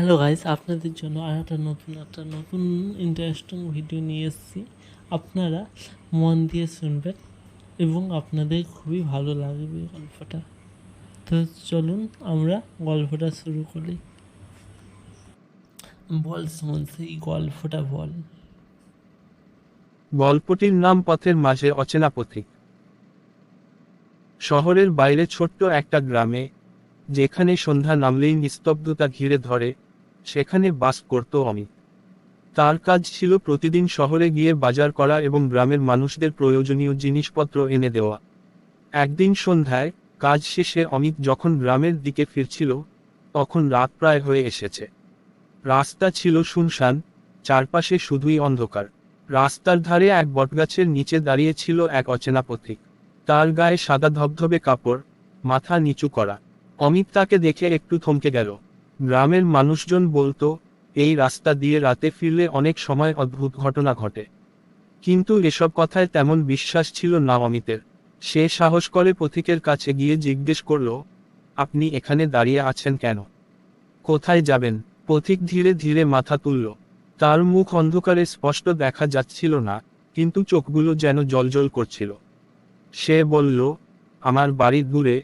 Hello guys আপনাদের জন্য আর একটা নতুন একটা নতুন ইন্টারেস্টিং ভিডিও নিয়ে এসেছি। আপনারা মন দিয়ে শুনবেন এবং আপনাদের খুবই ভালো লাগবে গল্পটা। তো চলুন, আমরা গল্পটা শুরু করি। বল সুমন, সেই গল্পটা বল। গল্পটির নাম পথের মাঝে অচেনা পথিক। শহরের বাইরে ছোট্ট একটা গ্রামে, যেখানে সন্ধ্যা নামলেই নিস্তব্ধতা ঘিরে ধরে সেখানে বাস করত অমিত তার কাজ ছিল প্রতিদিন শহরে গিয়ে বাজার করা এবং গ্রামের মানুষদের প্রয়োজনীয় জিনিসপত্র এনে দেওয়া। একদিন সন্ধ্যায়, কাজ শেষে অমিত যখন গ্রামের দিকে ফিরছিল, তখন রাত প্রায় হয়ে এসেছে। রাস্তা ছিল শুনশান, চারপাশে শুধুই অন্ধকার। রাস্তার ধারে এক বটগাছের নিচে দাঁড়িয়ে ছিল এক অচেনা পথিক। তার গায়ে সাদা ধবধবে কাপড়, মাথা নিচু করা। অমিত তাকে দেখে একটু থমকে গেল। গ্রামের মানুষজন বলতো, এই রাস্তা দিয়ে রাতে ফিরলে অনেক সময় অদ্ভুত ঘটনা ঘটে। কিন্তু এসব কথায় তেমন বিশ্বাস ছিল না অমিতের। সে সাহস করে পথিকের কাছে গিয়ে জিজ্ঞেস করল, আপনি এখানে দাঁড়িয়ে আছেন কেন? কোথায় যাবেন? পথিক ধীরে ধীরে মাথা তুলল। তার মুখ অন্ধকারে স্পষ্ট দেখা যাচ্ছিল না, কিন্তু চোখগুলো যেন জলজল করছিল। সে বলল, আমার বাড়ি দূরে,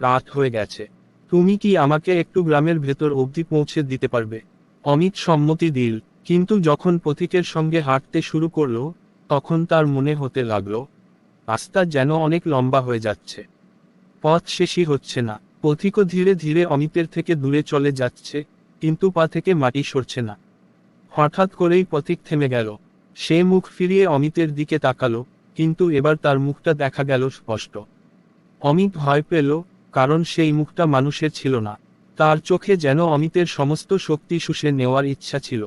রাত হয়ে গেছে। তুমি কি আমাকে একটু গ্রামের ভেতর অবধি পৌঁছে দিতে পারবে? অমিত সম্মতি দিল, কিন্তু যখন পথিকের সঙ্গে হাঁটতে শুরু করল, তখন তার মনে হতে লাগল, রাস্তা যেন অনেক লম্বা হয়ে যাচ্ছে। পথ শেষই হচ্ছে না। পথিকও ধীরে ধীরে অমিতের থেকে দূরে চলে যাচ্ছে, কিন্তু পা থেকে মাটি সরছে না। হঠাৎ করেই পথিক থেমে গেল। সে মুখ ফিরিয়ে অমিতের দিকে তাকালো, কিন্তু এবার তার মুখটা দেখা গেল স্পষ্ট। অমিত ভয় পেল কারণ সেই মুখটা মানুষের ছিল না। তার চোখে যেন অমিতের সমস্ত শক্তি শুষে নেওয়ার ইচ্ছা ছিল।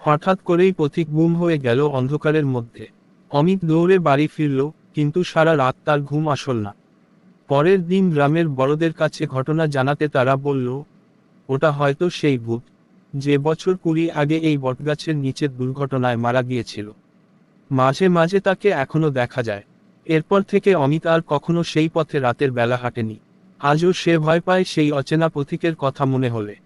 হঠাৎ করেই পথিক গুম হয়ে গেল অন্ধকারের মধ্যে। অমিত দৌড়ে বাড়ি ফিরল, কিন্তু সারা রাত তার ঘুম আসল না। পরের দিন গ্রামের বড়দের কাছে ঘটনা জানাতে তারা বলল, ওটা হয়তো সেই ভূত। যে বছর কুড়ি আগে এই বটগাছের নিচের দুর্ঘটনায় মারা গিয়েছিল। মাঝে মাঝে তাকে এখনও দেখা যায়। এরপর থেকে অমিত আর কখনো সেই পথে রাতের বেলা হাঁটেনি। আজও সে ভয় পায় সেই অচেনা পথিকের কথা মনে হলে।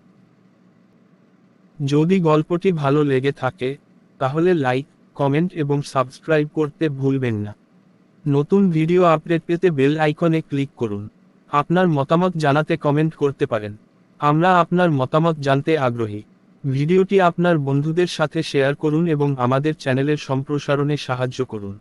যদি গল্পটি ভালো লেগে থাকে, তাহলে লাইক, কমেন্ট এবং সাবস্ক্রাইব করতে ভুলবেন না। নতুন ভিডিও আপডেট পেতে বেল আইকনে ক্লিক করুন। আপনার মতামত জানাতে কমেন্ট করতে পারেন। আমরা আপনার মতামত জানতে আগ্রহী। ভিডিওটি আপনার বন্ধুদের সাথে শেয়ার করুন এবং আমাদের চ্যানেলের সম্প্রসারণে সাহায্য করুন।